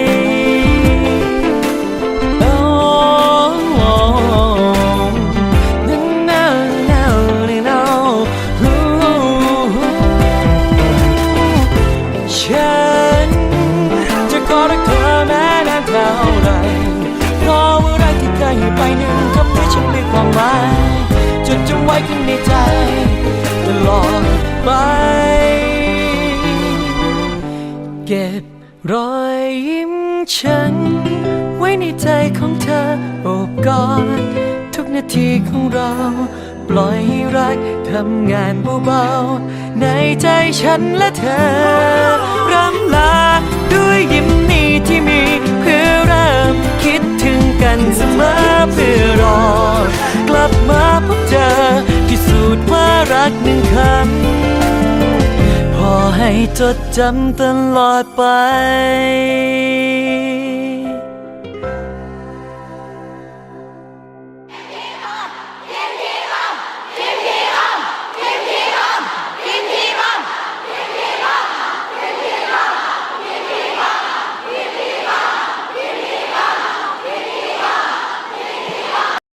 ฉัน จะขอรักเธอแม้นานเท่าไรเพราะว่ารักที่เคยให้ไปหนึ่งคำนี้ฉันมีความหมายจดจำไว้ข้างในใจตลอดไป เก็บรอยยิ้มฉัน ไว้ในใจของเธอโอบกอดทุกนาทีของเรา ปล่อยให้รักทำงานเบาๆในใจฉันและเธอรำลาด้วยยิ้มนี้ที่มีเพื่อเริ่มคิดถึงกันเสมอเพื่อรอกลับมาพบเจอพิสูจน์ว่ารักหนึ่งคำพอให้จดจำตลอดไป